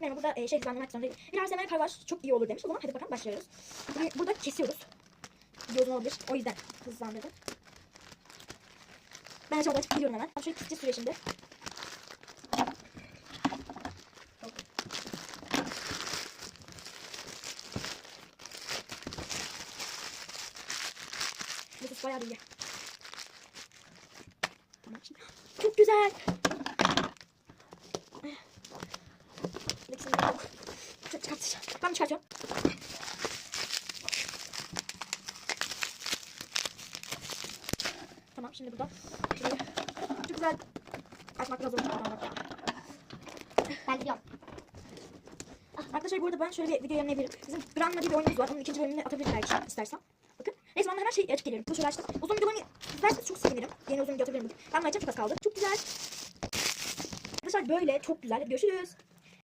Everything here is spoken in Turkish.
Merhaba burada e, şey hızlandırmak zorundayım. Bir her kar var çok iyi olur demiş. O zaman hadi bakalım başlıyoruz. Şimdi burada kesiyoruz. Uzun olabilir. O yüzden hızlandırdım. Ben her şeyi biliyorum hemen. Şöyle kısacı süre şimdi. Nefis bayağı iyi. Tamam şimdi. Çok güzel. Çıkartacağım. Ben çıkartıyorum. Tamam şimdi burada. Şimdi çok güzel. Açmak biraz zor. Ben biliyorum. Arkadaşlar bu arada ben şöyle bir video yayınlayabilirim. Bizim Granma diye bir oyunumuz var. Onun ikinci bölümünü atabilirim belki istersen. Bakın. Neyse ben hemen şey açık geliyorum. Bu şöyle açtım. Uzun videolarını izlerseniz çok sevinirim. Yeni uzun video atabilirim. Ben de açacağım çok az kaldı. Çok güzel. Arkadaşlar böyle çok güzel. Görüşürüz.